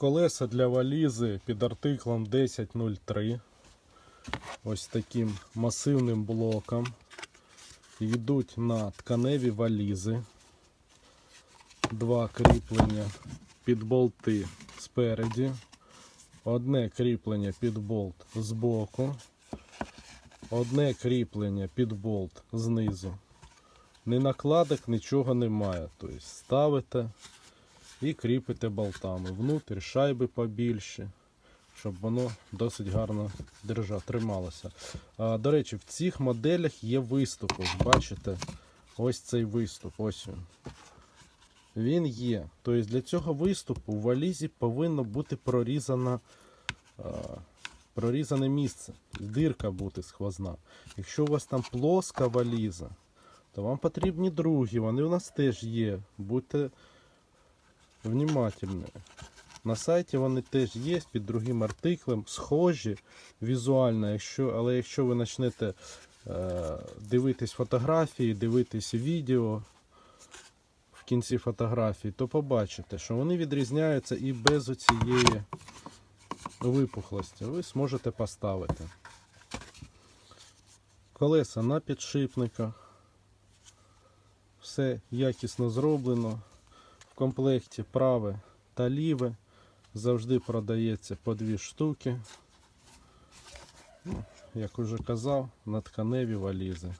Колеса для валізи під артиклом 1003. Ось таким масивним блоком. Йдуть на тканеві валізи. Два кріплення під болти спереді. Одне кріплення під болт збоку. Одне кріплення під болт знизу. Ні накладок, нічого немає. Тобто ставите і кріпите болтами. Внутрі шайби побільше, щоб воно досить гарно держа, трималося. А, до речі, в цих моделях є виступ. Ось бачите, ось цей виступ. Ось він. Він є. Тобто для цього виступу в валізі повинно бути прорізана, а, прорізане місце. Дирка бути сквозна. Якщо у вас там плоска валіза, то вам потрібні другі. Вони у нас теж є. Будьте внимательні. На сайті вони теж є під другим артиклем, схожі візуально, якщо, але якщо ви почнете е, дивитись фотографії, дивитись відео в кінці фотографії, то побачите, що вони відрізняються і без оцієї випухлості. Ви зможете поставити. Колеса на підшипниках. Все якісно зроблено. Комплекті праве та ліве. Завжди продається по дві штуки. Ну, Як уже казав, на тканеві валізи.